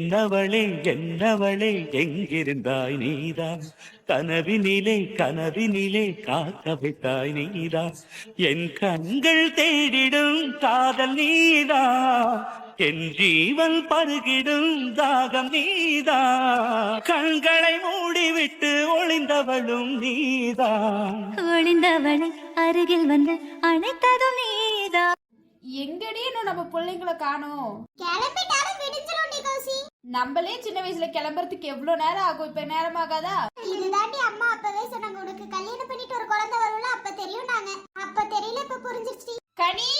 என்னவளே என்னவளே எங்கிருந்தாய் நீதான்? கனவினிலே கனவினிலே காக்க வைத்தாய் நீதான். என் கண்கள் தேடிடும் காதல் நீதான். என் ஜீவன் பருகிடும் தாகம் நீதான். கண்களை மூடிவிட்டு ஒளிந்தவளும் நீதான். ஒளிந்தவளை அருகில் வந்து அணைத்ததும் நீதான். எங்கடி இன்னும் நம்ம பிள்ளைங்கள காணோம்? கிளம்பிட்டாலும் விடிஞ்சிரும் கௌசி. நம்மளே சின்ன வயசுல கிளம்புறதுக்கு எவ்வளவு நேரம் ஆகும்? இப்ப நேரம் ஆகாதா இதுதாண்டி அம்மா அப்பவே சொன்னாங்க உனக்கு கல்யாணம் பண்ணிட்டு ஒரு குழந்தை வரும்ல அப்ப தெரியும் நாங்க அப்ப தெரியல இப்ப புரிஞ்சிருச்சு. கனி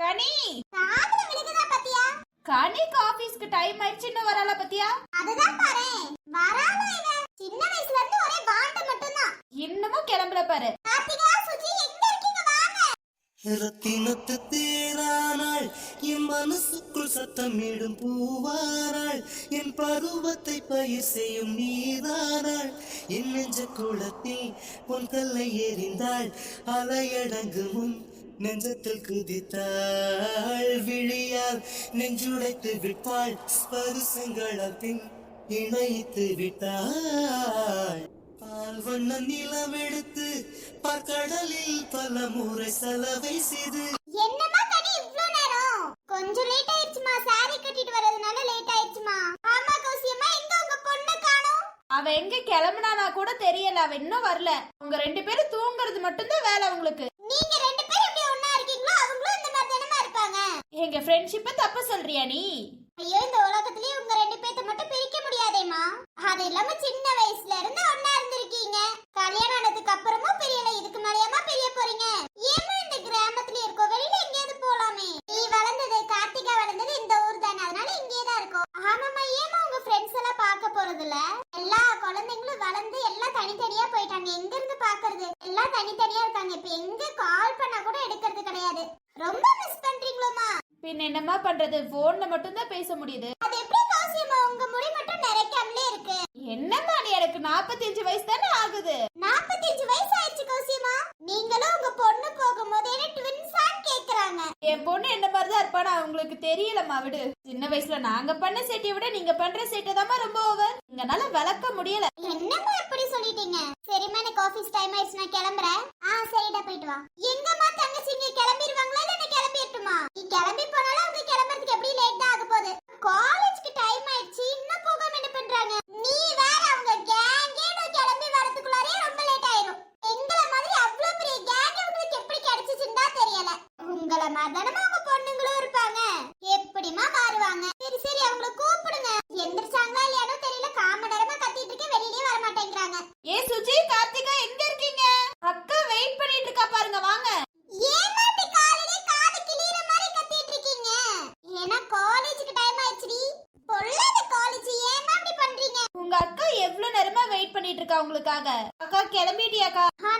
கனி. காதுல விழுகுதா பாத்தியா? கனிக்கு ஆபீஸ்க்கு டைம் ஆயிடுச்சு இன்னும் வரல பத்தியா? அதுதான் பாரு வராம இவ சின்ன வயசுல இருந்து ஒரே வாண்ட மட்டும்தான். இன்னமும் கிளம்பல பாரு. கார்த்திகா சுஜி? எங்க இருக்கீங்க? வாங்க. ரத்தினத்து தேரானாள் என் மனசுக்குள் சத்தமிடும் பூவாராள் என் பருவத்தை பயிர் செய்யும் நீதானாள் என் நெஞ்ச குளத்தில் பொன் கல்லை எறிந்தாள் அலையடங்கு முன் நெஞ்சத்தில் குதித்தாள். விழியால் நெஞ்சுடைத்து விட்டாள் ஸ்பரிசங்களால் பின் இணைத்து விட்டாள். பால் வண்ண நிலம் எடுத்து பற்கடலில் பல முறை செலவை செய்து என்னம்மா கனி இவ்ளோ நேரம் கொஞ்சம் லேட் ஆயிடுச்சுமா. சாரி கட்டிட்டு வரதுனால லேட் ஆயிடுச்சுமா. ஆமா கௌசி அம்மா எங்க உங்க பொண்ணு காணோம்? அவ எங்க கிளம்புனானா கூட தெரியல. அவ இன்னும் வரல. உங்க ரெண்டு பேரும் தூங்குறது மட்டும்தான் வேலை உங்களுக்கு. நீங்க ரெண்டு பேரும் எப்படி ஒண்ணா இருக்கீங்களோ அவங்களும் இந்த மாதிரி தானமா இருப்பாங்க. எங்க ஃப்ரெண்ட்ஷிப்ப தப்பு சொல்றியா நீ? ஐயோ இந்த உலகத்திலேயே உங்க ரெண்டு பேத்த மட்டும் பிரிக்க முடியாதேம்மா. அது இல்லாம சின்ன வயசுல இருந்து ஒண்ணா இருந்திருக்கீங்க. கல்யாணம் ஆனதுக்கு அப்புறமும் பிரியல. இதுக்கு மேலயாமா பிரிய போறீங்க ஏமா இந்த கிராமத்துல இருக்கோம் வெளியில எங்கேயாவது போலாமே நீ வளர்ந்தது கார்த்திகா வளர்ந்தது இந்த ஊர் தானே அதனால இங்கே தான் இருக்கோம் ஆமாம்மா ஏமா உங்க ஃப்ரெண்ட்ஸ் எல்லாம் பார்க்க போறது இல்ல எல்லா குழந்தைங்களும் வளர்ந்து எல்லாம் தனித்தனியா போயிட்டாங்க எங்க இருந்து பாக்குறது எல்லாம் தனித்தனியா இருக்காங்க. இப்ப எங்க கால் பண்ணா கூட எடுக்கிறது கிடையாது. ரொம்ப மிஸ் பண்றீங்களோமா பின் என்னம்மா பண்றது? போன்ல மட்டும்தான் பேச முடியுது. அது எப்படி காசியம்மா உங்க முடி மட்டும் நிறைக்காமலே இருக்கு. என்னம்மா நீ எனக்கு நாற்பத்தஞ்சு வயசு தானே ஆகுது? 45 வயசு ஆயிடுச்சு கௌசியம்மா. நீங்களும் உங்க பொண்ணு போகும்போது என்ன ட்வின்ஸான்னு கேக்குறாங்க. என் பொண்ணு என்ன மாதிரி தான் இருப்பானா அவங்களுக்கு தெரியலம்மா விடு. சின்ன வயசுல நாங்க பண்ண சேட்டியை விட நீங்க பண்ற சேட்டை தாம்மா ரொம்ப ஓவர் எங்கனால விளக்க முடியல. என்னம்மா இப்படி சொல்லிட்டீங்க சரிம்மா எனக்கு ஆபீஸ் டைம் ஆயிடுச்சு நான் கிளம்புறேன். ஆ சரிடா போயிட்டு வா. எங்கம்மா தங்கச்சி இங்க கிளம்பிடுவாங்களா இல்ல நான் கிளம்பிடட்டுமா நீ கிளம்பி போனாலும் அவங்க கிளம்புறதுக்கு எப்படி லேட் தான் ஆக போகுது காலேஜ்க்கு டைம் ஆயிடுச்சு இன்னும் போகாம என்ன பண்றாங்க நீ வேற அவங்க கேங்கே நான் கிளம்பி வரதுக்குள்ளாரே ரொம்ப லேட் ஆயிரும் எங்கள மாதிரி அவ்வளவு பெரிய கேங் உங்களுக்கு எப்படி கிடைச்சிச்சுன்னு தான் தெரியல உங்கள மாதிரி உங்க பொண்ணுங்களும் இருப்பாங்க எப்படிமா மாறுவாங்க சரி சரி அவங்கள கூப்பிடுங்க எந்திரிச்சாங்களா இல்லையானோ தெரியல காம நேரமா கத்திட்டு இருக்கேன் வெளியிலே வர மாட்டேங்கிறாங்க ஏ சுஜி கார்த்திகா எங்க இருக்கீங்க அக்கா வெயிட் பண்ணிட்டு இருக்கா பாருங்க வாங்க ஏமா இப்படி காலையிலே காது கிளியிற மாதிரி கத்திட்டு இருக்கீங்க ஏன்னா காலேஜுக்கு டைம் ஆயிடுச்சுடி பொல்லாத காலேஜ் ஏமா இப்படி பண்றீங்க உங்க அக்கா எவ்வளவு நேரமா வெயிட் பண்ணிட்டு இருக்கா உங்களுக்காக அக்கா கிளம்பிட்டியாக்கா ஆ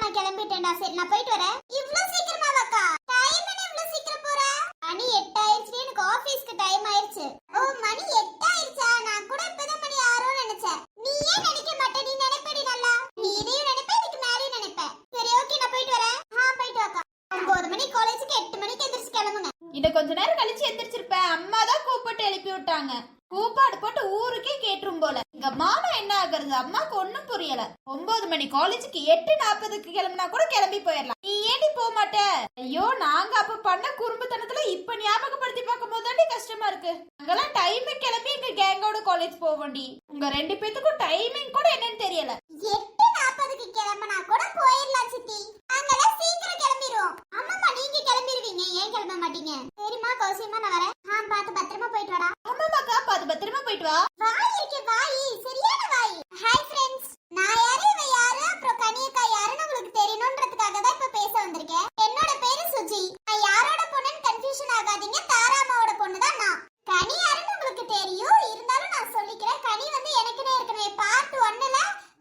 நான் சரி நான் போயிட்டு வரேன் இவ்ளோ சீக்கிரமா வாக்கா டைம் என்ன இவ்ளோ சீக்கிரம் போற மணி எட்டு ஆயிடுச்சு எனக்கு ஆபீஸ்க்கு டைம் ஆயிடுச்சு ஓ மணி எட்டு ஆயிடுச்சா நான் கூட இப்பதான் மணி ஆறோன்னு நினைச்சேன் நீ ஏன் நினைக்க மாட்டே நீ நினைப்படி நல்லா நீ இதையும் நினைப்ப இதுக்கு மேலேயும் நினைப்ப சரி ஓகே நான் போயிட்டு வரேன் ஆ போயிட்டு வாக்கா ஒன்பது மணி காலேஜுக்கு எட்டு மணிக்கு எந்திரிச்சு கிளம்புங்க இன்னும் கொஞ்ச நேரம் கழிச்சு எந்திரிச்சிருப்பேன் அம்மா தான் கூப்பிட்டு எழுப்பி விட்டாங்க கூப்பாடு போட்டு ஊருக்கே கேட்டுரும் போல இங்க மானம் என்ன ஆகுறது அம்மாக்கு ஒண்ணும் புரியல ஒன்பது மணி காலேஜுக்கு எட்டு நாற்பதுக்கு கிளம்பினா கூட கிளம்பி போயிடலாம். நீ ஏடி போக மாட்ட? ஐயோ நாங்க அப்ப பண்ண குறும்புத்தனத்துல இப்ப ஞாபகப்படுத்தி பார்க்கும் போது கஷ்டமா இருக்கு. அங்கெல்லாம் டைமிங் கிளம்பி எங்க கேங்கோட காலேஜ் போவோண்டி. உங்க ரெண்டு பேத்துக்கும் டைமிங் கூட என்னன்னு தெரியல. எட்டு நாற்பதுக்கு கிளம்பினா கூட போயிடலாம் சித்தி. அங்கெல்லாம் சீக்கிரம் கிளம்பிடுவோம் ஆமாம்மா நீங்க கிளம்பிடுவீங்க ஏன் கிளம்ப மாட்டீங்க? சரிம்மா கௌசியம்மா நான் வரேன். ஆ பார்த்து பத்திரமா போயிட்டு வாடா. ஆமாமாக்கா பாத்து பத்திரமா போயிட்டு வா வாய் இருக்கு வாய் சரியான வாய் ஹாய் ஃப்ரெண்ட்ஸ் நான் யாரு இவ யாரு அப்புறம் கனியக்கா யாருன்னு உங்களுக்கு தெரியணும்ன்றதுக்காக தான் இப்ப பேச வந்திருக்கேன் என்னோட பேரு சுஜி நான் யாரோட பொண்ணுன்னு கன்ஃபியூஷன் ஆகாதீங்க தாராமாவோட பொண்ணு தான் நான் கனி யாருன்னு உங்களுக்கு தெரியும் இருந்தாலும் நான் சொல்லிக்கிறேன் கனி வந்து எனக்குனே ஏற்கனவே பார்ட் ஒன்னுல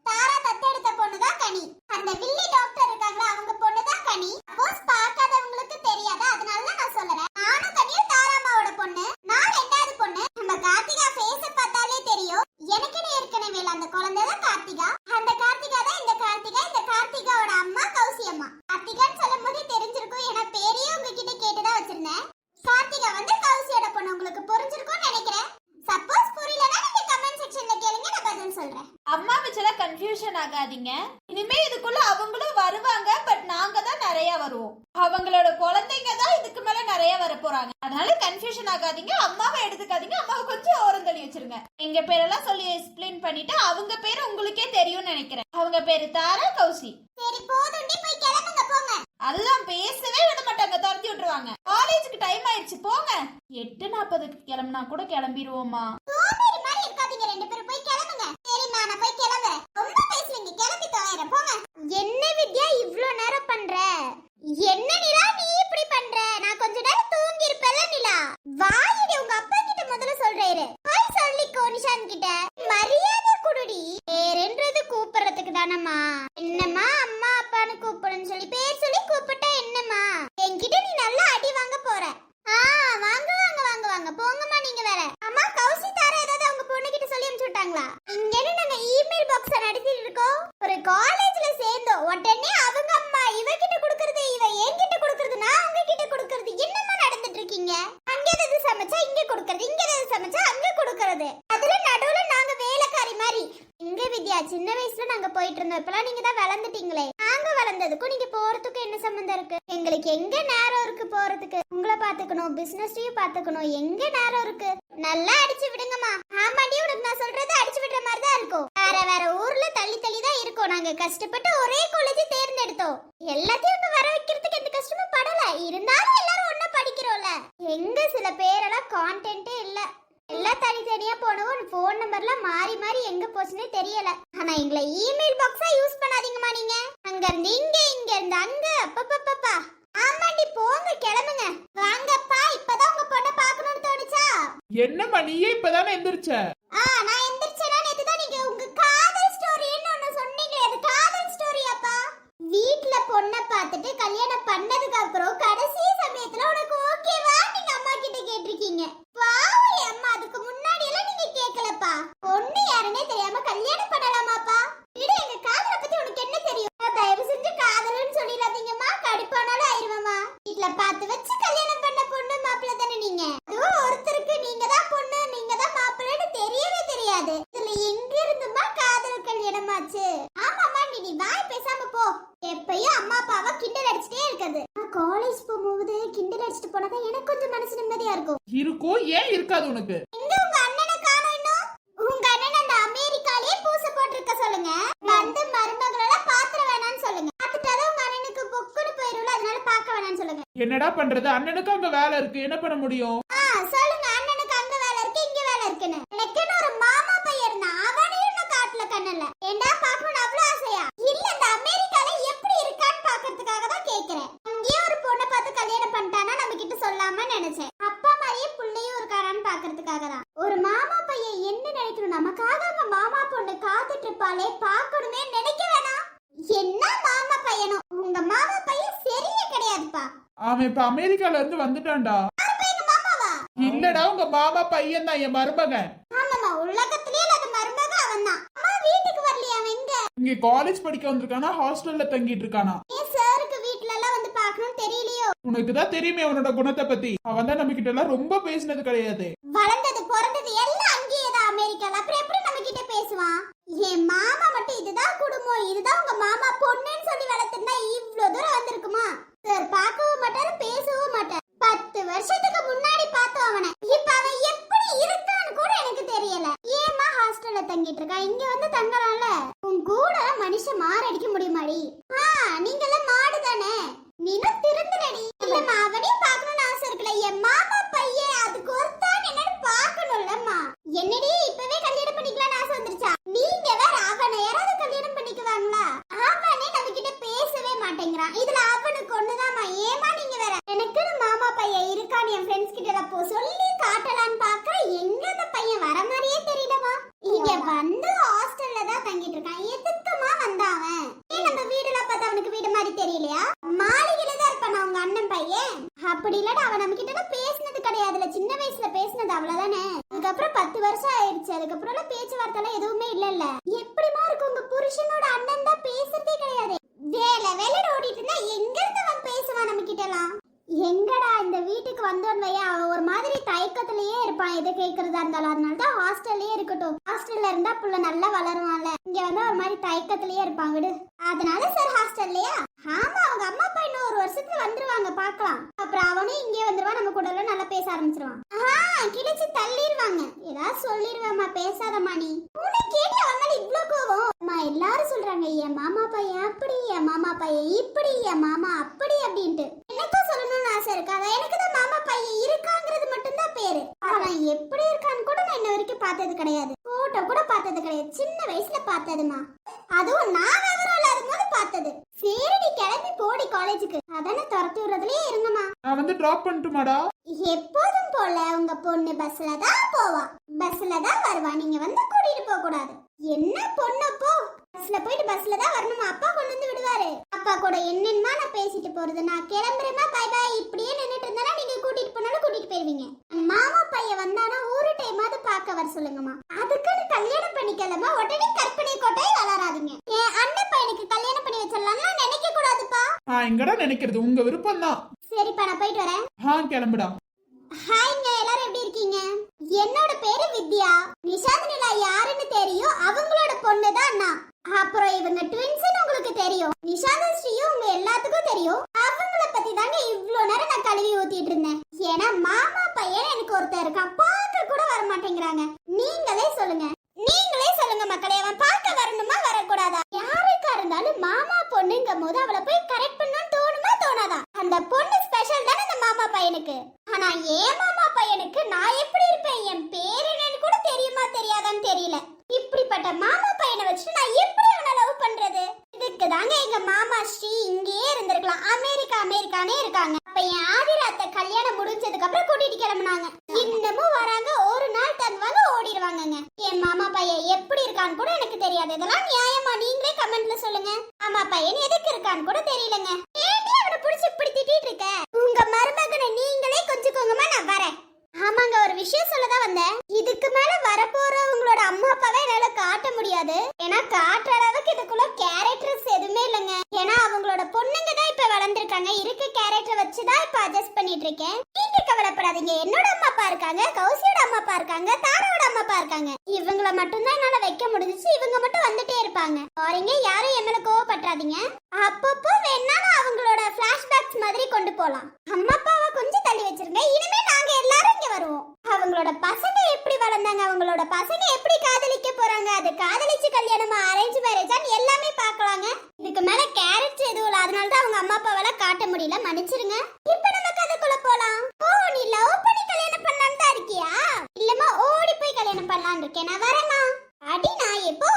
தாரா தத்தெடுத்த பொண்ணு தான் கனி அந்த வில்லி டாக்டர் இருக்காங்களா அவங்க பொண்ணு தான் கனி சப்போஸ் பார்க்காதவங்களுக்கு தெரியாதா அதனால தான் நான் சொல்றேன் நானும் கனியும் தாராமாவோட பொண்ணு நான் ரெண்டாவது பொண்ணு நம்ம கார்த்திகா ஃபேஸ பார்த்தாலே தெரியும் கன்ஃபியூஷன் ஆகாதீங்க. இனிமே இதுக்குள்ள அவங்களும் வருவாங்க பட் நாங்க தான் நிறைய வருவோம். அவங்களோட குழந்தைங்க தான் இதுக்கு மேல நிறைய வர போறாங்க. அதனால கன்ஃபியூஷன் ஆகாதீங்க அம்மாவை எடுத்துக்காதீங்க அம்மாவை கொஞ்சம் ஓரம் தள்ளி வச்சிருங்க. எங்க பேரெல்லாம் சொல்லி எக்ஸ்பிளைன் பண்ணிட்டு அவங்க பேர் உங்களுக்கே தெரியும்னு நினைக்கிறேன். அவங்க பேரு தாரா கௌசி. சரி போதுண்டி போய் கிளம்புங்க போங்க. அதெல்லாம் பேசவே விட மாட்டாங்க துரத்தி விட்டுருவாங்க. காலேஜுக்கு டைம் ஆயிடுச்சு போங்க. எட்டு நாற்பதுக்கு கிளம்புனா கூட கிளம்பிடுவோமா சோம்பேறி மாதிரி இருக்காதீங்க ரெண்டு பேரும் போய் கிளம்புங்க. சரிம்மா நான் போய் கிளம்புறேன் ரொம்ப பேசுவீங்க கிளம்பி தொலைறேன். போங்க. என்ன வித்யா இவ்ளோ நேரம் பண்ற? என்ன நிலா நீ இப்படி பண்ற? நான் கொஞ்ச நேரம் தூங்கி இருப்பேன்ல நிலா. வாயிடி உங்க அப்பா கிட்ட முதல்ல சொல்றேரு போய் சொல்லிக்கோ கிட்ட. மரியாதை குடுடி. பேருன்றது கூப்பிடுறதுக்கு தானம்மா. என்னம்மா அம்மா அப்பான்னு கூப்பிடுன்னு சொல்லி பேர் சொல்லி கூப்பிட்டா என்னம்மா என்கிட்ட நீ நல்லா அடி வாங்க போற ஆ வாங்க வாங்க வாங்க வாங்க போங்கம்மா நீங்க வேற அம்மா கௌசி தாரா ஏதாவது அவங்க பொண்ணு கிட்ட சொல்லி அனுப்பிச்சு விட்டாங்களா இங்க நாங்க இமெயில் பாக்ஸ் நடத்திட்டு இருக்கோம் ஒரு காலேஜ்ல சேர்ந்தோம் உடனே அவங்க அம்மா இவகிட்ட கொடுக்கறது இவ என்கிட்ட கொடுக்கறது நான் அவங்க கிட்ட கொடுக்கறது என்னம்மா நடந்துட்டு இருக்கீங்க அங்க ஏதாவது சமைச்சா இங்க கொடுக்கறது இங்க ஏதாவது சமைச்சா அங்க கொடுக்கறது அதுல நடுவுல நாங்க வேலைக்காரி மாதிரி இங்க வித்யா சின்ன வயசுல நாங்க போயிட்டு இருந்தோம் இப்பலாம் நீங்க தான் வளர்ந்துட்டீங்களே நாங்க வளர்ந்ததுக்கும் நீங்க போறதுக்கும் என்ன சம்பந்தம் இருக்கு எங்களுக்கு எங்க நேரம் இருக்கு போறதுக்கு உங்களை பாத்துக்கணும் பிசினஸையும் பாத்துக்கணும். எங்க நேரம் இருக்கு? நல்லா அடிச்சு விடுங்கம்மா. ஆமாண்டி உனக்கு நான் சொல்றது அடிச்சு விடுற மாதிரி தான் இருக்கும். வேற வேற ஊர்ல தள்ளி தள்ளி தான் இருக்கோம். நாங்க கஷ்டப்பட்டு ஒரே காலேஜ் தேர்ந்தெடுத்தோம். எல்லாத்தையும் இங்க வர வைக்கிறதுக்கு எந்த கஷ்டமும் படல. இருந்தாலும் எல்லாரும் ஒன்னா படிக்கிறோம்ல. எங்க சில பேரெல்லாம் கான்டென்ட்டே இல்ல. எல்லாம் தனித்தனியா போனவும் ஃபோன் நம்பர்லாம் மாறி மாறி எங்க போச்சுன்னே தெரியல. ஆனா எங்களை இமெயில் பாக்ஸா யூஸ் பண்ணாதீங்கம்மா நீங்க. அங்க இருந்து இங்க இங்க இருந்து அங்க அப்பப்பப்பா ஆமாண்டி போங்க கிளம்புங்க. வாங்க இப்பதான் உங்க பொண்ணை பார்க்கணும்னு தோணுச்சா என்னம்மா நீயே இப்பதானே எந்திரிச்ச? ஆ நான் எந்திரிச்சேனா? நேத்து தான் நீங்க உங்க காதல் ஸ்டோரின்னு ஒன்னு சொன்னீங்க அது காதல் ஸ்டோரியாப்பா? வீட்ல பொண்ணை பார்த்துட்டு கல்யாணம் பண்ணதுக்கு அப்புறம் கடைசி சமயத்துல உனக்கு ஓகேவா நீங்க அம்மா கிட்ட கேட்டிருக்கீங்க பாவி அம்மா அதுக்கு முன்னாடி எல்லாம் நீங்க கேட்கலப்பா பொண்ணு யாருன்னே தெரியாம கல்யாணம் பண்ணலாமாப்பா விடு எங்க காதலை பத்தி உனக்கு என்ன தெரியும் நான் தயவு செஞ்சு காதல்னு சொல்லிடாதீங்கம்மா கடுப்பானாலும் ஆயிருவமா வீட்ல பார்த்து வச்சு கல்யாணம் பண்ண பொண்ணு மாப்பிள்ளை தானே நீங்க அதுவும் ஒருத்தருக்கு நீங்க தான் பொண்ணு நீங்க தான் மாப்பிள்ளைன்னு தெரியவே தெரியாது இதுல எங்க இருந்துமா கல்யாணமாச்சு ஆமாமா நீ நீ வாய் பேசாம போ. எப்பயும் அம்மா அப்பாவை கிண்டல் அடிச்சுட்டே இருக்குது. நான் காலேஜ் போகும்போது கிண்டல் அடிச்சுட்டு போனதான் எனக்கு கொஞ்சம் மனசு நிம்மதியா இருக்கும். இருக்கும் ஏன் இருக்காது உனக்கு? எங்க உங்க அண்ணனை காணோம் இன்னும்? உங்க அண்ணன் அந்த அமெரிக்காலயே பூச போட்டிருக்க சொல்லுங்க. வந்து மருமகளோட பாத்திர வேணாம்னு சொல்லுங்க. பார்த்துட்டாதான் உங்க அண்ணனுக்கு பொக்குன்னு போயிரும்ல அதனால பார்க்க வேணாம்னு சொல்லுங்க. என்னடா பண்றது? அண்ணனுக்கு அங்க வேலை இருக்கு. என்ன பண்ண முடியும்? சொல்லுங்க அண்ணனுக்கு அங்க வேலை இருக்கு இங்க வேலை இருக்குன்னு. எனக்குன்னு ஒரு மாமா பையன் இருந்தான். அவனையும் நான் காட்டுல கண்ணல. ஏண்டா பார்க்கணும் அவ்வளவு ஆசையா? இல்ல இந்த அமெரிக்கால எப்படி இருக்கான்னு பாக்குறதுக்காக தான் கேக்குறேன். அங்கேயே ஒரு பொண்ணை பார்த்து கல்யாணம் பண்ணிட்டானா நம்ம கிட்ட சொல்லாம நினைச்சேன். அப்பா மாதிரியே புள்ளையும் இருக்காரான்னு பாக்குறதுக்காக தான். ஒரு மாமா பையன் என்ன நினைக்கணும்? நமக்காக அவங்க மாமா பொண்ணு காத்துட்டு இருப்பாளே பார்க்கணுமே நினைக்க வேணாம். என்ன மாமா பையனும் உங்க மாமா பையன் சரியே கிடையாதுப்பா. அவன் இப்ப அமெரிக்கால இருந்து வந்துட்டான்டா. இல்லடா உங்க மாமா பையன் தான் என் மருமகன். ஆமாமா உலகத்திலேயே இல்லாத மருமக அவன்தான். அம்மா வீட்டுக்கு வரலையா அவன் எங்க இங்க காலேஜ் படிக்க வந்திருக்கானா? ஹாஸ்டல்ல தங்கிட்டு இருக்கானா? ஏன் சாருக்கு வீட்ல எல்லாம் வந்து பார்க்கணும் தெரியலையோ? உனக்கு தான் தெரியுமே அவனோட குணத்தை பத்தி. அவன் தான் நம்ம கிட்ட எல்லாம் ரொம்ப பேசினது கிடையாது. வளர்ந்தது பிறந்தது எல்லாம் அங்கேயே தான் அமெரிக்கால. அப்புறம் எப்படி நம்ம கிட்ட பேசுவான்? என் மாமா மட்டும் இதுதான் குடும்பம். இதுதான் உங்க மாமா பொண்ணுன்னு சொல்லி வளர்த்திருந்தா இவ்ளோ தூரம் வந்திருக்குமா? சார் பார்க்கவும் மாட்டாரு பேசவும் மாட்டார். பத்து வருஷத்துக்கு முன்னாடி பார்த்தோம் அவனை. இப்ப அவன் எப்படி இருக்கான்னு கூட எனக்கு தெரியல. ஏமா ஹாஸ்டல்ல தங்கிட்டு இருக்கான் இங்க வந்து தங்கலாம்ல? உன் கூட மனுஷன் மாரடிக்க முடியுமாடி? ஆ நீங்கெல்லாம் மாடு தானே நீனும் திருந்தனடி இல்லம்மா அவனையும் பார்க்கணும்னு ஆசை இருக்குல்ல. என் மாமா பையன் அதுக்கு ஒருத்தான் என்னன்னு பார்க்கணும்லம்மா. என்னடி இப்பவே கல்யாணம் பண்ணிக்கலாம்னு ஆசை வந்துருச்சா நீங்க வேற அவனை யாராவது கல்யாணம் பண்ணிக்குவாங்களா அவனே நம்ம கிட்ட பேசவே மாட்டேங்கிறான் இதுல அவனுக்கு ஒண்ணுதாம்மா ஏமா நீங்க வேற எனக்குன்னு மாமா பையன் இருக்கான்னு என் ஃப்ரெண்ட்ஸ் கிட்ட எல்லாம் போ சொல்லி காட்டலான்னு பாக்குற எங்க அந்த பையன் வர மாதிரியே தெரியலமா இங்க வந்து ஹாஸ்டல்ல தான் தங்கிட்டு இருக்கான் எதுக்குமா வந்தான் அவன் ஏன் நம்ம வீடுலாம் பார்த்தா அவனுக்கு வீடு மாதிரி தெரியலையா மாளிகையில தான் இருப்பான் உங்க அண்ணன் பையன் அப்படி இல்லாட்ட அவன் நம்ம கிட்ட பேசினது கிடையாதுல சின்ன வயசுல பேசினது அவ்வளவுதானே அதுக்கப்புறம் பத்து வருஷம் ஆயிடுச்சு அதுக்கப்புறம் எல்லாம் பேச்சுவார்த்தை எல்லாம் எதுவுமே இல்லல்ல எப்படிமா இருக்கும் உங்க புருஷனோட அண்ணன் தான் பேசுறதே கிடையாது வேலை வேலை ஓடிட்டு இருந்தா எங்க இருந்து அவன் பேசுவான் நம்ம கிட்ட எல்லாம் எங்கடா இந்த வீட்டுக்கு வந்தோன்னு வையா அவன் ஒரு மாதிரி தயக்கத்திலேயே இருப்பான் எது கேக்குறதா இருந்தாலும் அதனால தான் ஹாஸ்டல்லயே இருக்கட்டும் ஹாஸ்டல்ல இருந்தா புள்ள நல்லா வளருவான்ல இங்க வந்து ஒரு மாதிரி தயக்கத்திலேயே இருப்பாங்கடு. அதனால சார் ஹாஸ்டல்லையா ஆமா அவங்க அம்மா அப்பா இன்னும் ஒரு வருஷத்துல வந்துருவாங்க பார்க்கலாம். அப்புறம் அவனும் இங்கே வந்துருவான் நம்ம கூட எல்லாம் நல்லா பேச ஆரம்பிச்சிருவான். ஆஹ் கிழிச்சு தள்ளிடுவாங்க ஏதாவது சொல்லிடுவேம்மா பேசாதம்மா நீ. உனக்கு கேட்டு அவனால கோவம் அம்மா எல்லாரும் சொல்றாங்க என் மாமா பையன் அப்படி என் மாமா பையன் இப்படி என் மாமா அப்படி அப்படின்ட்டு. எனக்கும் சொல்லணும்னு ஆசை இருக்கு? அதான் எனக்கு தான் மாமா பையன் இருக்காங்கிறது மட்டும்தான் பேரு. ஆனா எப்படி இருக்கான்னு கூட நான் இன்ன வரைக்கும் பார்த்தது கிடையாது. போட்டோ கூட பார்த்தது கிடையாது. சின்ன வயசுல பார்த்ததுமா அதுவும் நான் விவரம் இல்லாத போது பார்த்தது. சரிடி கிளம்பி போடி காலேஜுக்கு. அதானே துரத்தி விடுறதுலயே இருங்கம்மா. நான் வந்து டிராப் பண்ணட்டுமாடா. எப்போதும் போல உங்க பொண்ணு பஸ்ல தான் போவா. பஸ்ல தான் வருவா. நீங்க வந்து கூட்டிட்டு போக கூடாது. என்ன பொண்ணு போ பஸ்ல போயிட்டு பஸ்ல தான் வரணுமா? அப்பா கொண்டு வந்து விடுவாரு. அப்பா கூட என்னென்னமா நான் பேசிட்டு போறது. நான் கிளம்புறேமா பை பை இப்படியே நின்னுட்டு இருந்தா நீங்க கூட்டிட்டு போனாலும் கூட்டிட்டு போயிருவீங்க. மாமா பையன் வந்தானா ஒரு டைமாவது பார்க்க வர சொல்லுங்கம்மா. அதுக்குன்னு கல்யாணம் பண்ணிக்கலமா உடனே கற்பனை கோட்டையை வளராதீங்க. நான் எங்கடா நினைக்கிறது. உங்க விருப்பம் தான் சரிப்பா நான் போயிட்டு வரேன். ஆ கிளம்புடா. ஹாய்ங்க எல்லாரும் எப்படி இருக்கீங்க? என்னோட பேரு வித்யா. நிஷாந்த் நிலா யாருன்னு தெரியும். அவங்களோட பொண்ணு தான் நான் அப்புறம் இவங்க ட்வின்ஸ்னு உங்களுக்கு தெரியும். நிஷாந்த் ஸ்ரீயும் உங்க எல்லாத்துக்கும் தெரியும். அவங்கள பத்தி தாங்க இவ்ளோ நேரம் நான் கழுவி ஊத்திட்டு இருந்தேன். ஏன்னா மாமா பையன் எனக்கு ஒருத்தர் இருக்கான். பார்க்க கூட வர மாட்டேங்கிறாங்க நீங்களே சொல்லுங்க. நீங்களே சொல்லுங்க மக்களே அவன் பார்க்க வரணுமா வரக்கூடாதா? யாருக்கா இருந்தாலும் மாமா பொண்ணுங்கும் போது அவளை போய் கரெக்ட் பண்ணணும்னு தோணுமா தோணாதா? அந்த பொண்ணு ஸ்பெஷல் தானே அந்த மாமா பையனுக்கு. ஆனா ஏன் மாமா பையனுக்கு நான் எப்படி இருப்பேன்? என் பேர் என்னன்னு கூட தெரியுமா தெரியாதான்னு தெரியல. இப்படிப்பட்ட மாமா பையனை வச்சுட்டு நான் எப்படி அவனை லவ் பண்றது இதுக்கு தாங்க எங்க மாமா ஸ்ரீ இங்கேயே இருந்திருக்கலாம் அமெரிக்கா அமெரிக்கானே இருக்காங்க அப்ப என் ஆதிராத்த கல்யாணம் முடிஞ்சதுக்கு அப்புறம் கூட்டிட்டு கிளம்புனாங்க இன்னமும் வராங்க ஒரு நாள் தந்துவாங்க ஓடிடுவாங்கங்க என் மாமா பையன் எப்படி இருக்கான்னு கூட எனக்கு தெரியாது இதெல்லாம் நியாயமா நீங்களே கமெண்ட்ல சொல்லுங்க மாமா பையன் எதுக்கு இருக்கான்னு கூட தெரியலங்க ஏன்டி அவனை புடிச்சு இப்படி திட்டிட்டு இருக்க உங்க மருமகனை நீங்களே கொஞ்சிக்கோங்கம்மா நான் வரேன் ஆமாங்க ஒரு விஷயம் சொல்லதான் வந்தேன் இதுக்கு மேல வரப்போறவங்களோட அம்மா அப்பாவை என்னால காட்ட முடியாது ஏன்னா காட்டுற அளவுக்கு இதுக்குள்ள கேரக்டர்ஸ் எதுவுமே இல்லைங்க ஏன்னா அவங்களோட பொண்ணுங்க தான் இப்ப வளர்ந்துருக்காங்க இருக்க கேரக்டர் வச்சுதான் இப்ப அட்ஜஸ்ட் பண்ணிட்டு இருக்கேன் நீங்க கவலைப்படாதீங்க என்னோட அம்மா அப்பா இருக்காங்க கௌசியோட அம்மா அப்பா இருக்காங்க தாராவோட அம்மா அப்பா இருக்காங்க இவங்கள மட்டும் தான் என்னால வைக்க முடிஞ்சுச்சு இவங்க மட்டும் வந்துட்டே இருப்பாங்க பாருங்க யாரும் என் மேல கோவப்பட்டுறாதீங்க அப்பப்போ வேணாலும் அவங்களோட ஃபிளாஷ்பேக்ஸ் மாதிரி கொண்டு போலாம். அம்மா அப்பாவை கொஞ்சம் தள்ளி வச்சிருங்க. இனிமே நாங்க எல்லாரும் இங்க வருவோம். அவங்களோட பசங்க எப்படி வளர்ந்தாங்க அவங்களோட பசங்க எப்படி காதலிக்க போறாங்க அது காதலிச்சு கல்யாணமா அரேஞ்ச் மேரேஜான்னு எல்லாமே பார்க்கலாங்க. இதுக்கு மேல கேரட்ஸ் எதுவும் இல்ல. அதனால தான் அவங்க அம்மா அப்பாவால காட்ட முடியல. மன்னிச்சிருங்க. இப்ப நம்ம கதைக்குள்ள போலாம். ஓ நீ லவ் பண்ணி கல்யாணம் பண்ணலான்னு தான் இருக்கியா? இல்லம்மா ஓடி போய் கல்யாணம் பண்ணலான்னு இருக்கேன். நான் வரேம்மா. அடி நான் எப்போ?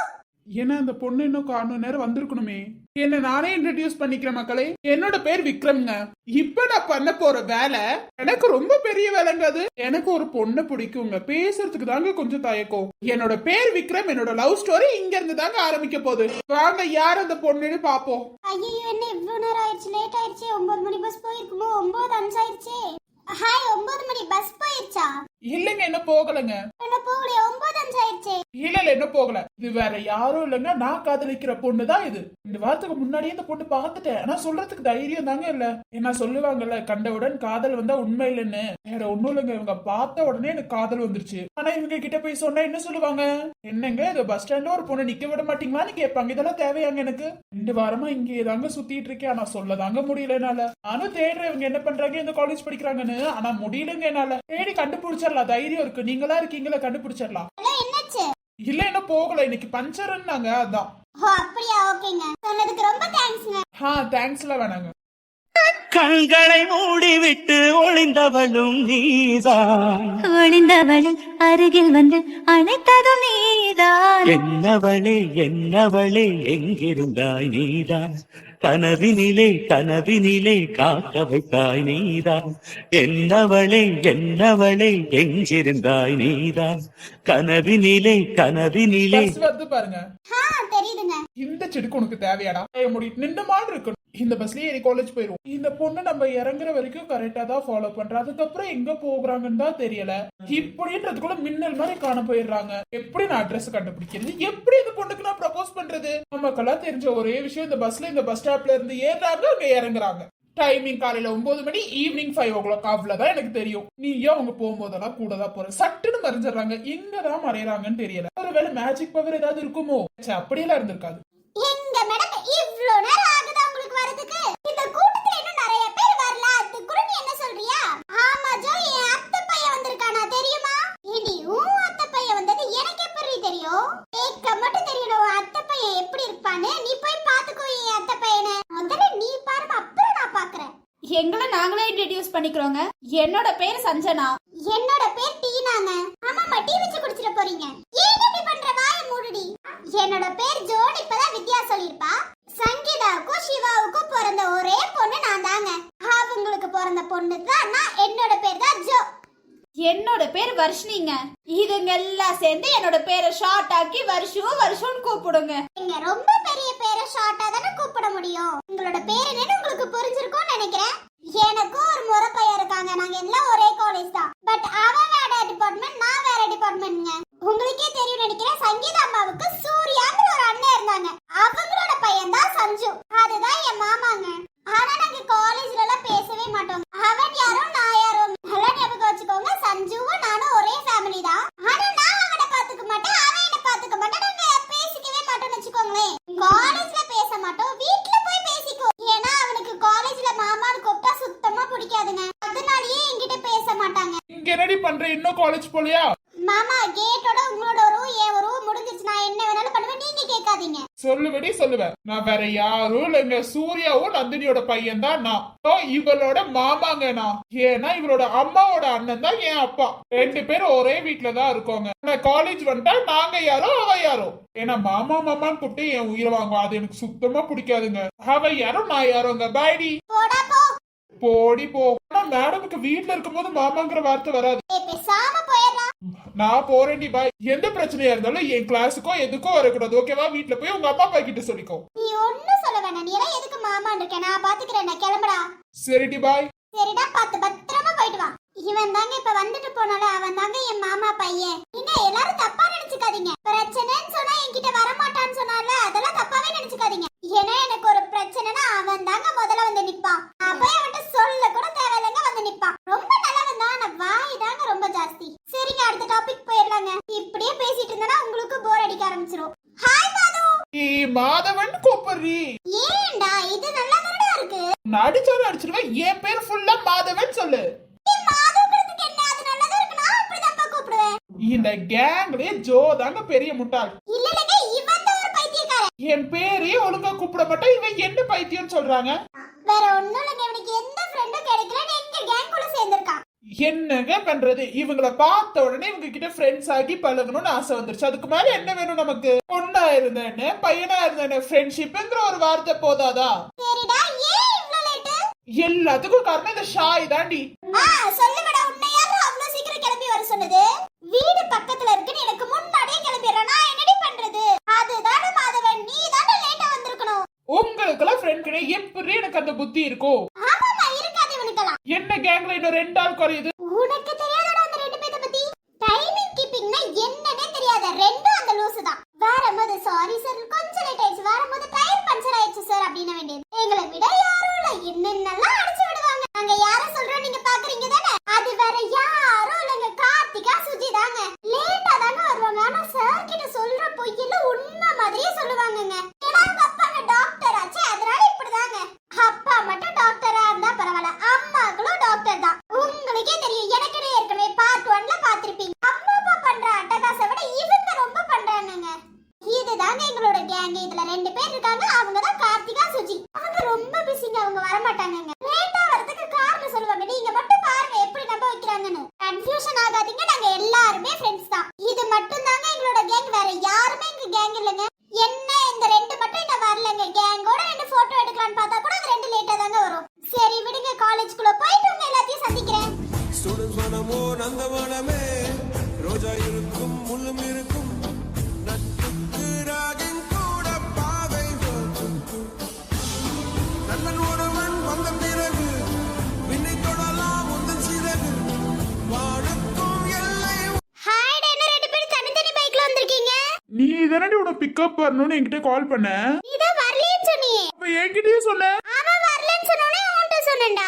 ஏன்னா அந்த பொண்ணு இன்னும் காணும் நேரம் வந்திருக்கணுமே. நானே இன்ட்ரடியூஸ் பண்ணிக்கிறேன் மக்களே. என்னோட பேர் விக்ரம்ங்க. இப்ப நான் பண்ண போற வேலை எனக்கு ரொம்ப பெரிய வேலைங்க அது. எனக்கு ஒரு பொண்ணை பிடிக்குங்க. பேசுறதுக்கு தாங்க கொஞ்சம் தயக்கம். என்னோட பேர் விக்ரம் என்னோட லவ் ஸ்டோரி இங்க இருந்து தாங்க ஆரம்பிக்க போகுது. வாங்க யார் அந்த பொண்ணுன்னு பாப்போம் ஐயோ என்ன இவ்வளவு நேரம் ஆயிடுச்சு? லேட் ஆயிடுச்சு. ஒன்பது மணி பஸ் போயிருக்குமோ? ஒன்பது அஞ்சு ஆயிடுச்சே ஹாய் ஒன்பது மணி பஸ் போயிடுச்சா இல்லைங்க என்ன போகலைங்க என்ன போகலையா ஒன்பது அஞ்சு ஆயிடுச்சே இல்ல என்ன போகல. இது வேற யாரும் இல்லைங்க நான் காதலிக்கிற பொண்ணு தான் இது. இந்த வாரத்துக்கு முன்னாடியே இந்த பொண்ணு பார்த்துட்டேன். ஆனா சொல்றதுக்கு தைரியம் தாங்க இல்ல. என்ன சொல்லுவாங்கல்ல கண்டவுடன் காதல் வந்தா உண்மை இல்லைன்னு. வேற ஒண்ணும் இல்லைங்க. இவங்க பார்த்த உடனே எனக்கு காதல் வந்துருச்சு. ஆனா இவங்க கிட்ட போய் சொன்னா என்ன சொல்லுவாங்க? என்னங்க இது பஸ் ஸ்டாண்ட்ல ஒரு பொண்ணு நிக்க விட மாட்டீங்களான்னு கேட்பாங்க. இதெல்லாம் தேவையாங்க எனக்கு? ரெண்டு வாரமா இங்கே தாங்க சுத்திட்டு இருக்கேன். ஆனா சொல்ல தாங்க முடியல என்னால. ஆனா தேடுற இவங்க என்ன பண்றாங்க? இந்த காலேஜ் படிக்கிறாங்கன்னு. ஆனா முடியலங்க என்னால. தேடி கண்டுபிடிச்சிடலாம். தைரியம் இருக்கு. நீங்களா இருக்கீங்களா? கண்டுபிடிச்சிடலாம். இல்ல என்ன போகல. இன்னைக்கு பஞ்சர்னாங்க அதான். ஓ அப்படியா? ஓகேங்க. சொன்னதுக்கு ரொம்ப தேங்க்ஸ்ங்க ஆ தேங்க்ஸ்ல வேணாங்க. கண்களை மூடிவிட்டு ஒளிந்தவளும் நீதான். ஒளிந்தவளை அருகில் வந்து அணைத்ததும் நீதான். என்னவளே என்னவளே எங்கிருந்தாய் நீதான்? கனவினிலே கனவினிலே காக்க வைத்தாய் நீதான். என்னவளே என்னவளே எங்கிருந்தாய் நீதான். கனவினிலே கனவினிலே. வருது பாருங்க. இந்த செடிக்கு உனக்கு தேவையாடா? ஏய், முடி நின்ற மாதிரி இருக்கணும். இந்த பஸ்லயே ஏறி காலேஜ் போயிடும் இந்த பொண்ணு நம்ம இறங்குற வரைக்கும் கரெக்டா தான் ஃபாலோ பண்றோம் அதுக்கப்புறம் எங்க போகிறாங்கன்னு தான் தெரியல. இப்படின்றதுக்குள்ள மின்னல் மாதிரி காண போயிடுறாங்க. எப்படி நான் அட்ரஸ் கண்டுபிடிக்கிறது? எப்படி இந்த பொண்ணுக்கு நான் ப்ரப்போஸ் பண்றது? நமக்கெல்லாம் தெரிஞ்ச ஒரே விஷயம் இந்த பஸ்ல இந்த பஸ் ஸ்டாப்ல இருந்து ஏறாங்க அங்க இறங்குறாங்க. டைமிங் காலையில ஒன்பது மணி ஈவினிங் ஃபைவ் ஓ கிளாக் அவ்வளவுதான் எனக்கு தெரியும். நீயும் அவங்க போகும்போதெல்லாம் கூட தான் போற. சட்டுன்னு மறைஞ்சிடுறாங்க. எங்கதான் மறையறாங்கன்னு தெரியல. ஒருவேளை மேஜிக் பவர் ஏதாவது இருக்குமோ? அப்படியெல்லாம் இருந்திருக்காது. எங்க மேடம் இவ்வளவு நேரம் ஆகுதா உங்களுக்கு வரதுக்கு இந்த கூட்டத்துல இன்னும் நிறைய பேர் வரல அதுக்குள்ள நீ என்ன சொல்றியா ஆமா ஜோ என் அத்தை பையன் வந்திருக்கானா தெரியுமா ஏண்டி உன் அத்தை பையன் வந்தது எனக்கு எப்படி தெரியும் கேட்க மட்டும் தெரியணும் உன் அத்தை பையன் எப்படி இருப்பான்னு நீ போய் பாத்துக்கோ என் அத்தை பையனை முதல்ல நீ பாருங்க அப்புறம் நான் பாக்குறேன் எங்களை நாங்களே இன்ட்ரடியூஸ் பண்ணிக்கிறோங்க. என்னோட பேர் சஞ்சனா. என்னோட பேர் டீனாங்க. ஆமாமா டீ வச்சு குடிச்சிட போறீங்க. ஏன் இப்படி பண்ற வாய மூடுடி? என்னோட பேர் ஜோடி இப்பதான் வித்யா சொல்லிருப்பா சங்கீதாவுக்கும் சிவாவுக்கும் பிறந்த ஒரே பொண்ணு நான் தாங்க. அவங்களுக்கு பிறந்த பொண்ணு தான் நான் என்னோட பேர் தான் ஜோ. என்னோட பேர் வர்ஷினிங்க. இதுங்க எல்லாம் சேர்ந்து என்னோட பேரை ஷார்ட் ஆக்கி வருஷம் வருஷம்னு கூப்பிடுங்க நீங்க ரொம்ப பெரிய பேரை ஷார்ட்டா தானே கூப்பிட முடியும் உங்களோட பேர் என்னன்னு உங்களுக்கு புரிஞ்சிருக்கும்னு நினைக்கிறேன் எனக்கும் ஒரு முறை பையன் இருக்காங்க நாங்க எல்லாம் ஒரே காலேஜ் தான் பட் அவன் வேற டிபார்ட்மெண்ட் நான் வேற டிபார்ட்மெண்ட்ங்க உங்களுக்கே தெரியும் நினைக்கிறேன் சங்கீதா அம்மாவுக்கு சூர்யாங்கிற ஒரு அண்ணன் இருந்தாங்க அவங்களோட பையன் தான் சஞ்சு அதுதான் என் மாமாங்க ஆனா நாங்க காலேஜ்ல எல்லாம் பேசவே மாட்டோம் அவன் யாரோ நான் யாரோ நல்லா ஞாபகம் வச்சுக்கோங்க சஞ்சுவும் நானும் ஒரே ஃபேமிலி தான் ஆனா நான் அவனை பாத்துக்க மாட்டேன் அவன் என்ன பாத்துக்க மாட்டேன் நாங்க பேசிக்கவே மாட்டோம்னு வச்சுக்கோங்களேன் காலேஜ்ல பேச மாட்டோம் வீட்ல போய் பேசிக்கோ ஏன்னா அவனுக்கு காலேஜ்ல மாமான்னு கூப்பிட்டா சுத்தமா பிடிக்காதுங்க அதனாலயே என்கிட்ட பேச மாட்டாங்க இங்க என்னடி பண்ற இன்னும் காலேஜ் போலியா மாமா கேட்டோட உங்களோட ரூ என் ரூ முடிஞ்சிருச்சு நான் என்ன வேணாலும் பண்ணுவேன் நீங்க கேட்காதீங்க சொல்லுவடி சொல்லுவேன் நான் வேற சூர்யாவும் நந்தினியோட பையன் தான் நான் இவளோட மாமாங்க நான். ஏன்னா இவளோட அம்மாவோட அண்ணன் தான் என் அப்பா. ரெண்டு பேரும் ஒரே வீட்டுல தான் இருக்கோங்க. நான் காலேஜ் வந்துட்டா நாங்க யாரோ அவ யாரோ. ஏன்னா மாமா மாமான்னு கூப்பிட்டு என் உயிரை வாங்குவோம் அது எனக்கு சுத்தமா பிடிக்காதுங்க. அவ யாரோ நான் யாரோங்க? பாய்டி போடா போ மேடமுக்கு வீட்ல இருக்கும்போது மாமாங்கிற வார்த்தை வராது. நான் போறேன்டி பாய். எந்த பிரச்சனையா இருந்தாலும் என் கிளாஸுக்கோ எதுக்கோ வரக்கூடாது ஓகேவா வீட்ல போய் உங்க அப்பா அப்பா கிட்ட சொல்லிக்கோ. நீ ஒண்ணும் சொல்ல வேணாம். நீ எல்லாம் எதுக்கு மாமான்னு இருக்க? நான் பாத்துக்கிறேன் நான் கிளம்புடா. சரிடி பாய். சரிடா பார்த்து பத்திரமா போயிட்டு வா. இவன் தாங்க இப்ப வந்துட்டு போனால அவன் தாங்க என் மாமா பையன். என்ன எல்லாரும் தப்பா நினைச்சுக்காதீங்க. பிரச்சனைன்னு சொன்னா என்கிட்ட வரமாட்டான்னு சொன்னால அதெல்லாம் தப்பாவே நினைச்சுக்காதீங்க. ஏன்னா எனக்கு ஒரு பிரச்சனைனா அவன் தாங்க முதல்ல வந்து நிப்பான். நான் போய் அவன்கிட்ட சொல்ல கூட தேவையில்லைங்க வந்து நிப்பான். ரொம்ப நல்லவன் தான் ஆனா வாய் தாங்க ரொம்ப ஜாஸ்தி. சரிங்க அடுத்த டாபிக் போயிடலாங்க. இப்படியே பேசிட்டு இருந்தனா உங்களுக்கு போர் அடிக்க ஆரம்பிச்சிரும். ஹாய் மாது. மாதவன் கூப்பிடுறி? ஏன்டா இது நல்லா தானடா இருக்கு நடிச்சாலும் அடிச்சிருவேன் என் பேர் ஃபுல்லா மாதவன் சொல்லு. இந்த கேங்லயே ஜோ தாங்க பெரிய முட்டாள். என் பேரே ஒழுங்கா கூப்பிட மாட்டா இவன் என்ன பைத்தியம்னு சொல்றாங்க? வேற ஒண்ணும் இல்லங்க இவனுக்கு எந்த ஃப்ரெண்டும் கிடைக்கலன்னு எங்க கேங்குள்ள சேர்ந்திருக்கான். என்னங்க பண்றது? இவங்கள பார்த்த உடனே இவங்க கிட்ட ஃப்ரெண்ட்ஸ் ஆகி பழகணும்னு ஆசை வந்துருச்சு. அதுக்கு மேல என்ன வேணும் நமக்கு? பொண்ணா இருந்தேன்னு பையனா இருந்தேன்னு ஃப்ரெண்ட்ஷிப்ங்கிற ஒரு வார்த்தை போதாதா? எல்லாத்துக்கும் காரணம் இந்த ஷாய் தாண்டி. ஆ சொன்னது? வீடு பக்கத்துல இருக்குன்னு எனக்கு முன்னாடியே கிளம்பிடுறேன். நான் என்னடி பண்றது? அதுதானே மாதவன் நீ தானே லேட்டா வந்திருக்கணும். உங்களுக்கெல்லாம் ஃப்ரெண்ட் கிடையாது எப்படி எனக்கு அந்த புத்தி இருக்கும். ஆமாமா இருக்காது இவனுக்கெல்லாம். என்ன கேங்ல இன்னும் ரெண்டு ஆள் குறையுது? உனக்கு தெரியாதடா அந்த ரெண்டு பேத்த பத்தி டைமிங் கீப்பிங்னா என்னன்னே தெரியாத ரெண்டும் அந்த லூசு தான் வரும்போது சாரி சார் கொஞ்சம் லேட் ஆயிடுச்சு வரும்போது டயர் பஞ்சர் ஆயிடுச்சு சார் அப்படின்ன வேண்டியது எங்களை விட யாரும் இல்ல என்னென்னலாம் அடிச்சு விடுவாங்க நாங்க யார சொல்றோம் நீங்க பாக்குறீங்க தானே அது வேற யாரும் இல்லங்க கார்த்திகா சுஜி தாங்க லேட்டா தாங்க வருவாங்க ஆனா சார் கிட்ட சொல்ற பொய்யெல்லாம் உண்மை மாதிரியே சொல்லுவாங்கங்க ஏன்னா அவங்க அப்பாங்க டாக்டர் ஆச்சு அதனால இப்படிதாங்க அப்பா மட்டும் டாக்டரா இருந்தா பரவாயில்ல அம்மாக்களும் டாக்டர் தான் உங்களுக்கே தெரியும் எனக்குனே ஏற்கனவே பார்ட் ஒன்ல பாத்திருப்பீங்க அம்மா அப்பா பண்ற அட்டகாசை விட இவங்க ரொம்ப பண்றாங்கங்க இதுதாங்க எங்களோட கேங் இதுல ரெண்டு பேர் இருக்காங்க அவங்க தான் கார்த்திகா சுஜி அவங்க ரொம்ப பிஸிங்க அவங்க வர மாட்டாங்கங்க லேட்டா வரதுக்கு காரணம் சொல்லுவாங்க நீங்க மட்டும் பாருங்க எப்படி நம்ப வைக்கிறாங்கன்னு கன்ஃபியூஷன் ஆகாதீங்க நாங்க எல்லாருமே ஃப்ரெண்ட்ஸ் தான் இது மட்டும் தாங்க எங்களோட கேங் வேற யாருமே எங்க கேங் இல்லைங்க என்ன இந்த ரெண்டு மட்டும் என்ன வரலங்க கேங்கோட ரெண்டு போட்டோ எடுக்கலாம்னு பார்த்தா கூட அது ரெண்டு லேட்டா தாங்க வரும். சரி விடுங்க காலேஜ்குள்ள போயிட்டு உங்க எல்லாத்தையும் சந்திக்கிறேன். ஸ்டூடெண்ட்ஸ் மனமோ நந்தவனமே ரோஜா இருக்கும் முள்ளும் இருக்கும். நட்புக்கு ராகம் கூட பாவை நல்லன் ஒருவன் வந்த பிறகு விண்ணை தொடலாம் உந்தன் சிறகு வானுக்கும் எல்லை ஹாய் என்ன ரெண்டு பேரும் தனித்தனி பைக்ல வந்திருக்கீங்க? நீ தானடி உன பிக்கப் பண்ணணும்னு என்கிட்ட கால் பண்ண? சொன்னியே அப்ப என்கிட்டயே சொன்ன. அவன் வரலன்னு சொன்னோனே உன்கிட்ட வரலண்டா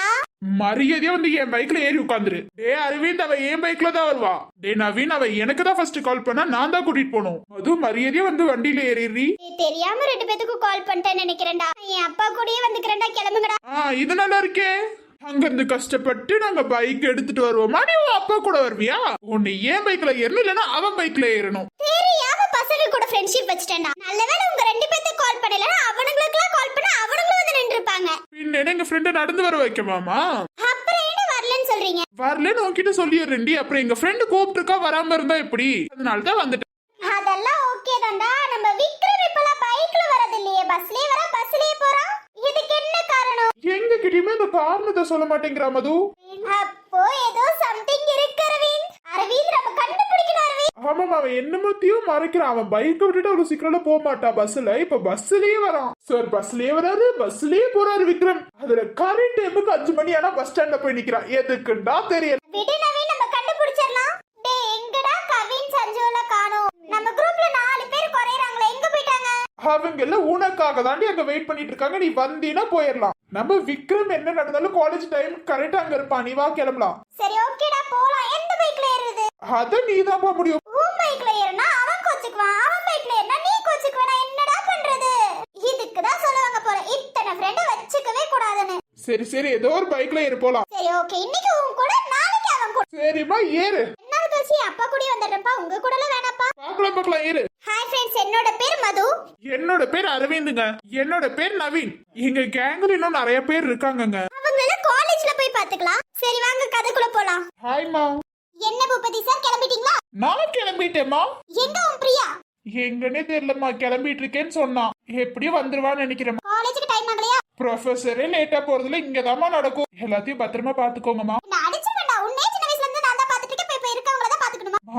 மரியாதையா வந்து என் பைக்ல ஏறி உட்காந்துரு. டே அரவிந்த் அவ என் பைக்ல தான் வருவா. டே நவீன் அவ எனக்கு தான் ஃபர்ஸ்ட் கால் பண்ணா நான் தான் கூட்டிட்டு போனோம் அதுவும் மரியாதையா வந்து வண்டியில ஏறிடுறி. தெரியாம ரெண்டு பேத்துக்கும் கால் பண்ணிட்டேன்னு நினைக்கிறேன்டா. என் அப்பா கூடயே வந்துக்கிறேன்டா கிளம்புங்கடா. ஆ இது நல்லா இருக்கே. அங்க இருந்து கஷ்டப்பட்டு நாங்க பைக் எடுத்துட்டு வருவோமா? நீ உன் அப்பா கூட வருவியா? உன்னை ஏன் பைக்ல ஏறணும் இல்லைன்னா அவன் பைக்ல ஏறணும். தெரியாம பசங்க கூட ஃப்ரெண்ட்ஷிப் வச்சுட்டேன்டா. நல்லவேளை உங்க ரெண்டு பேத்துக்கு கால் பண்ணல அவனுங்களுக்குலாம் பின்ன எங்க ஃப்ரெண்ட நடந்து வர வைக்கமாமா அப்புறம் என்ன வரலன்னு சொல்றீங்க? வரலன்னு உன்கிட்ட சொல்லிடுறேன்டி. அப்புறம் எங்க ஃப்ரெண்டு கூப்பிட்டுருக்கா வராம இருந்தா எப்படி? அதனால தான் வந்துட்டேன். அதெல்லாம் ஓகே தான்டா. நம்ம விக்ரம் இப்பலாம் பைக்ல வரது இல்லையே. பஸ்லயே வர பஸ்லயே போறான் இதுக்கு என்ன காரணம்? எங்க கிட்டயுமே இந்த காரணத்தை சொல்ல மாட்டேங்கிறா மது? அப்போ ஏதோ சம்திங் இருக்கு அரவிந்த் அரவிந்த் நம்ம கண்டுபிடிக்கணும் அரவிந்த் ஆமாம் அவன் என்னமத்தையும் மறைக்கிறான். அவன் பைக்கை விட்டுட்டு ஒரு சீக்கிரம் போக மாட்டான். பஸ்ல இப்ப பஸ்லயே வரான். சார் பஸ்லயே வராரு பஸ்லயே போறாரு விக்ரம். அதுல கரெக்ட் டைமுக்கு அஞ்சு மணி ஆனா பஸ் ஸ்டாண்ட்ல போய் நிக்கிறான். எதுக்குண்டா தெரியல. விடு நவீன் நம்ம கண்டுபிடிச்சிடலாம் டேய் எங்கடா கவின் சஞ்சுவல காணோம் நம்ம குரூப்ல நாலு பேர் குறையறாங்களே எங்க போயிட்டாங்க அவங்க எல்லாம் உனக்காக தாண்டி அங்க வெயிட் பண்ணிட்டு இருக்காங்க. நீ வந்தீனா போயிடலாம் நம்ம விக்ரம் என்ன நடந்தாலும் காலேஜ் டைம் கரெக்டா அங்க இருப்பான். நீ வா கிளம்பலாம். சரி ஓகேடா போலாம். எந்த பைக்ல ஏறுறது? அத நீ தான் போக முடியும். உன் பைக்ல ஏறினா அவன் கோச்சுக்குவான். அவன் பைக்ல ஏறினா நீ கோச்சுக்குவ நான் என்னடா பண்றது? இதுக்கு தான் சொல்லுவாங்க போல. இத்தனை ஃப்ரெண்ட வச்சுக்கவே கூடாதுன்னு. சரி சரி. ஏதோ ஒரு பைக்ல ஏறி போலாம். சரி ஓகே இன்னைக்கு உன் கூட நாளைக்கு அவன் கூட. சரிம்மா ஏறு. என்ன கழிச்சு அப்பா கூட வந்துடுறப்பா உங்க கூடலாம் வேணாப்பா பார்க்கலாம் பார்க்கலாம். ஏறு. என்னோட பேர் மது. என்னோட பேர் அரவிந்துங்க. என்னோட பேர் நவீன். எங்க கேங்ல இன்னும் நிறைய பேர் இருக்காங்கங்க. அவங்கள காலேஜ்ல போய் பாத்துக்கலாம் சரி வாங்க கதைக்குள்ள போலாம். ஹாய்மா என்ன பூபதி சார் கிளம்பிட்டீங்களா? நான் கிளம்பிட்டேம்மா. எங்க உன் பிரியா? எங்கன்னே தெரியலம்மா கிளம்பிட்டு இருக்கேன்னு சொன்னான் எப்படியும் வந்துருவான்னு நினைக்கிறேன் காலேஜுக்கு டைம் ஆகலையா? ப்ரொஃபஸரே லேட்டா போறதுல இங்கதாம்மா நடக்கும். எல்லாத்தையும் பத்திரமா பாத்துக்கோங்கம்மா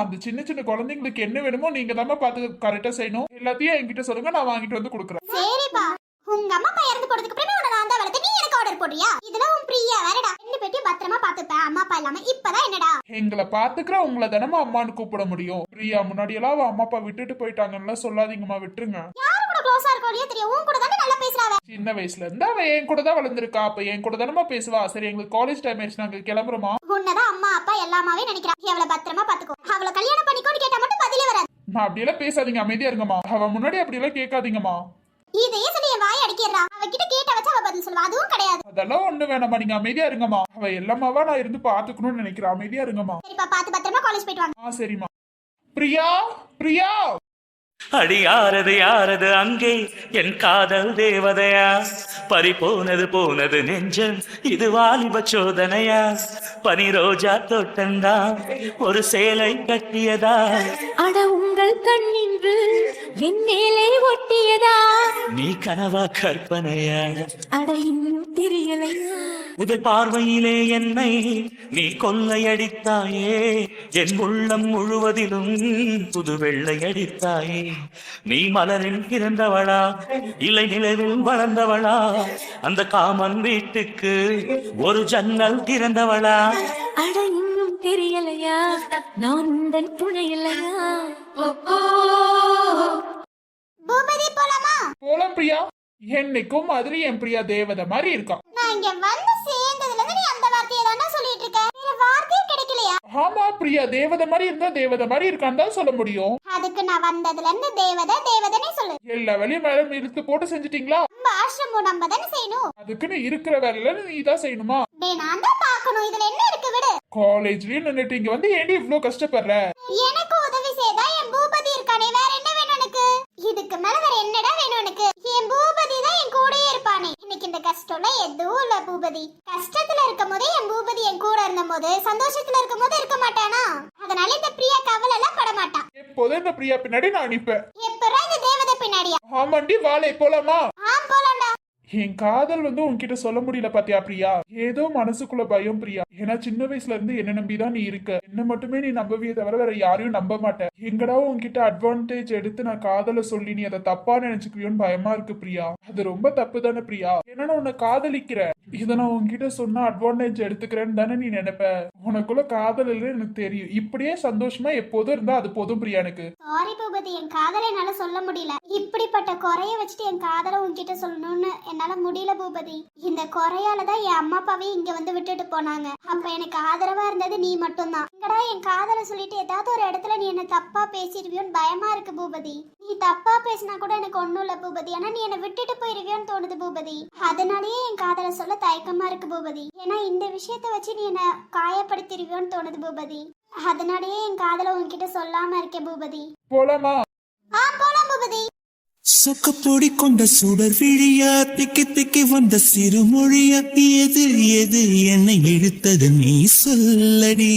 அந்த சின்ன சின்ன குழந்தைங்களுக்கு என்ன வேணுமோ நீங்க தாம்மா பார்த்து கரெக்டா செய்யணும். எல்லாத்தையும் என்கிட்ட சொல்லுங்க நான் வாங்கிட்டு வந்து கொடுக்குறேன். சரிப்பா. உங்க அம்மா அப்பா இறந்து போனதுக்கு அப்புறமே உன்னை நான் தான் வளர்த்து நீ எனக்கு ஆர்டர் போடுறியா? இதுல உன் பிரியா வேறடா. ரெண்டு பேத்தையும் பத்திரமா பாத்துப்பேன் அம்மா அப்பா இல்லாம இப்பதான் என்னடா? எங்களை பாத்துக்கிற உங்களை தானமா அம்மான்னு கூப்பிட முடியும். பிரியா முன்னாடி எல்லாம் அவ அம்மா அப்பா விட்டுட்டு போயிட்டாங்கன்னு சொல்லாதீங்கம்மா விட்டுருங்க. க்ளோஸா இருக்கோ இல்லையோ தெரியும். உன் கூட தானே நல்லா பேசுறாவ? சின்ன வயசுல இருந்து அவ என் கூட தான் வளர்ந்துருக்கா. அப்ப என் கூட தானமா பேசுவா? சரி எங்களுக்கு காலேஜ் டைம் ஆயிடுச்சு. நாங்க கிளம்புறோமா உன்னதான் அம்மா அப்பா எல்லாமாவே நினைக்கிறா. அவளை பத்திரமா பாத்துக்கோ. அவளை கல்யாணம் பண்ணிக்கோன்னு கேட்டா மட்டும் பதிலே வராது. நான் அப்படியெல்லாம் பேசாதீங்க. அமைதியா இருங்கம்மா. அவ முன்னாடி அப்படியெல்லாம் கேட்காதீங்கம்மா. இதையே சொல்லி என் வாய் அடிக்கிறா அவகிட்ட கேட்ட வச்சு அவ பதில் சொல்லுவா. அதுவும் கிடையாது. அதெல்லாம் ஒண்ணு வேணாம்மா. நீங்க அமைதியா இருங்கம்மா. அவ எல்லாமாவா நான் இருந்து பாத்துக்கணும்னு நினைக்கிறேன். அமைதியா இருங்கம்மா. சரிப்பா பாத்து பத்திரமா காலேஜ் போயிட்டு வாங்க. ஆ சரிம்மா. பிரியா பிரியா! அடி யாரது யாரது அங்கே. என் காதல் தேவதையா? பறி போனது போனது நெஞ்சம் இது வாலிப சோதனையா? பனி ரோஜா தோட்டந்தா ஒரு சேலை கட்டியதா? அட உங்கள் கண்ணின்று என் மேலே ஒட்டியதா? நீ கனவா கற்பனையா? அட இன்னும் தெரியலையா? முதல் பார்வையிலே என்னை நீ கொள்ளையடித்தாயே. என் உள்ளம் முழுவதிலும் புது வெள்ளையடித்தாயே. நீ மலரில் பிறந்தவளா இலை நிலவில் வளர்ந்தவளா அந்த காமன் வீட்டுக்கு ஒரு ஜன்னல் திறந்தவளா? அட இன்னும் தெரியலையா? நான் உந்தன் துணை இல்லையா பூபதி போலாமா? போலாம் பிரியா. என்னைக்கும் மாதிரி என் பிரியா தேவதை மாதிரி இருக்கா. நான் இங்க வந்து சேர்ந்ததுல இருந்து நீ அந்த வார்த்தையை தானே சொல்லிட்டு இருக்க. வேற வார்த்தையே கிடைக்கலையா ஆமா பிரியா. தேவதை மாதிரி இருந்தா தேவதை மாதிரி இருக்கான்னு தான் சொல்ல முடியும். அதுக்கு நான் வந்ததுல இருந்து தேவதை தேவதைனே சொல்லு. எல்லா வேலையும் மேல இழுத்து போட்டு செஞ்சிட்டீங்களா? நம்ம ஆசிரமம் நம்ம தானே செய்யணும். அதுக்குன்னு இருக்கிற வேலையில நீ தான் செய்யணுமா? டேய் நான் தான் பார்க்கணும். இதுல என்ன இருக்கு விடு. காலேஜ்லயும் நின்னுட்டு இங்க வந்து ஏன்டி இவ்ளோ கஷ்டப்படுற? எனக்கு உதவி செய்தா என் பூபதி இருக்கானே. வேற என்ன இதுக்கு மேல வேற என்னடா வேணும் எனக்கு? என் பூபதி தான் என் கூடயே இருப்பானே. இன்னைக்கு இந்த கஷ்டம்லாம் எதுவும் இல்ல பூபதி. கஷ்டத்துல இருக்கும் போதே என் பூபதி என் கூட இருந்த போது சந்தோஷத்துல இருக்கும் போது இருக்க மாட்டானா? அதனால இந்த பிரியா கவலை எல்லாம் பட மாட்டான். எப்போதும் இந்த பிரியா பின்னாடி நான் நிப்பேன். எப்படா இந்த தேவதை பின்னாடியா? ஆமாண்டி வாழை போலாமா? என் காதல் வந்து உன்கிட்ட சொல்ல முடியல பாத்தியா பிரியா? ஏதோ மனசுக்குள்ள பயம் பிரியா. ஏன்னா சின்ன வயசுல இருந்து என்ன நம்பிதான் நீ இருக்க. என்ன மட்டுமே நீ நம்பவியே தவிர வேற யாரையும் நம்ப மாட்டேன். எங்கடா உன்கிட்ட அட்வான்டேஜ் எடுத்து நான் காதல சொல்லி நீ அதை தப்பா நினைச்சுக்குவியோன்னு பயமா இருக்கு பிரியா. அது ரொம்ப தப்பு தானே பிரியா. ஏன்னா நான் உன்னை காதலிக்கிறேன். இதை நான் உன்கிட்ட சொன்னா அட்வான்டேஜ் எடுத்துக்கிறேன்னு தானே நீ நினைப்ப. உனக்குள்ள காதல் இல்லைன்னு எனக்கு தெரியும். இப்படியே சந்தோஷமா எப்போதும் இருந்தா அது போதும் பிரியா எனக்கு. சாரி பூபதி என் காதலை என்னால சொல்ல முடியல. இப்படிப்பட்ட குறைய வச்சுட்டு என் காதலை உன்கிட்ட சொல்லணும்னு என்னால முடியல பூபதி. இந்த குறையால தான் என் அம்மா அப்பாவையும் இங்க வந்து விட்டுட்டு போனாங்க. அப்ப எனக்கு ஆதரவா இருந்தது நீ மட்டும்தான். இங்கடா என் காதலை சொல்லிட்டு ஏதாவது ஒரு இடத்துல நீ என்ன தப்பா பேசிடுவியோன்னு பயமா இருக்கு பூபதி. நீ தப்பா பேசினா கூட எனக்கு ஒண்ணும் இல்ல பூபதி. ஆனா நீ என்னை விட்டுட்டு போயிருவியோன்னு தோணுது பூபதி. அதனாலயே என் காதலை சொல்ல தயக்கமா இருக்கு பூபதி. ஏன்னா இந்த விஷயத்த வச்சு நீ என்ன காயப்படுத்திடுவியோன்னு தோணுது பூபதி. அதனாலயே என் காதலை உன்கிட்ட சொல்லாம இருக்கேன் பூபதி. போலாமா? ஆ போலாம் பூபதி. சொக்கப்பொடி கொண்ட சுடர் விழியா திக்கி திக்கி வந்த சிறுமொழியா எது எது என்னை இழுத்தது நீ சொல்லடி.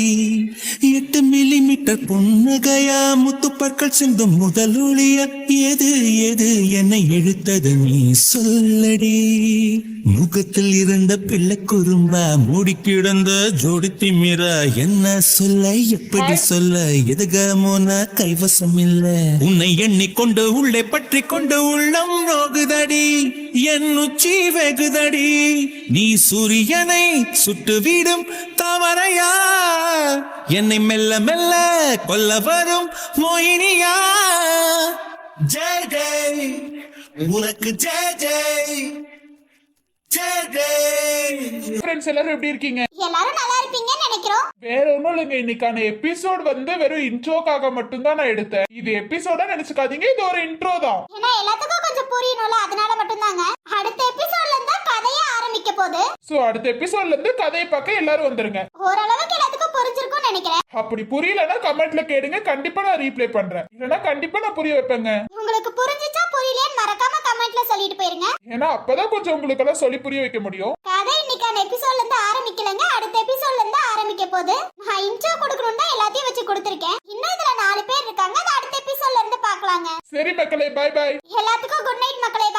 எட்டு மில்லிமீட்டர் புன்னகையா முத்துப்பற்கள் சிந்தும் முதல் ஒளியா எது எது என்னை இழுத்தது நீ சொல்லடி. முகத்தில் இருந்த பிள்ளை குறும்பா மூடி கிடந்த ஜோடி திமிரா என்ன சொல்ல எப்படி சொல்ல எதுகமோ நான் கைவசம் இல்ல. உன்னை எண்ணிக்கொண்டு உள்ளே பற்றி கொண்டு கொண்டு உள்ளம் நோகுதடி என் உச்சி வெகுதடி. நீ சூரியனை சுட்டுவிடும் தவறையா என்னை மெல்ல மெல்ல கொல்ல வரும் மோகினியா? ஜெய் ஜெய். உனக்கு ஜெய் ஜெய். ஃப்ரெண்ட்ஸ் எல்லாரும் எப்படி இருக்கீங்க? எல்லாரும் நல்லா இருப்பீங்கன்னு நினைக்கிறோம். வேற ஒண்ணும் இல்லைங்க இன்னைக்கான எபிசோட் வந்து வெறும் இன்ட்ரோக்காக மட்டும்தான் நான் எடுத்தேன். இது எபிசோடா நினைச்சுக்காதீங்க இது ஒரு இன்ட்ரோ தான். ஏன்னா எல்லாத்துக்கும் கொஞ்சம் புரியணும்ல அதனால மட்டும்தாங்க. அடுத்த எபிசோட்ல இருந்தா கதையே ஆரம்பிக்க போகுது? சோ அடுத்த எபிசோட்ல இருந்து கதையை பார்க்க எல்லாரும் வந்துருங்க. ஓரளவுக்கு எல்லாத்துக்கும் புரிஞ்சிருக்கும்னு நினைக்கிறேன். அப்படி புரியலன்னா கமெண்ட்ல கேளுங்க. கண்டிப்பா நான் ரீப்ளை பண்றேன். இல்லைன்னா கண்டிப்பா நான் புரிய வைப்பேங்க. உங்களுக்கு புரிஞ்சுச்சா புரியலையான்னு மறக்காம கமெண்ட்ல சொல்லிட்டு போயிருங்க. ஏன்னா அப்பதான் கொஞ்சம் உங்களுக்கு எல்லாம் சொல்லி புரிய வைக்க முடியும். கதை இன்னைக்கான எபிசோட்ல இருந்து ஆரம்பிக்கலங்க. அடுத்த எபிசோட்ல இருந்து ஆரம்பிக்க போகுது. நான் இன்ட்ரோ கொடுக்கணும்னா எல்லாத்தையும் வச்சு கொடுத்துருக்கேன். இன்னும் இதுல நாலு பேர் இருக்காங்க. அது அடுத்த எபிசோட்ல இருந்து பார்க்கலாங்க. சரி மக்களே பை பை எல்லாத்துக்கும் குட் நைட் மக்களே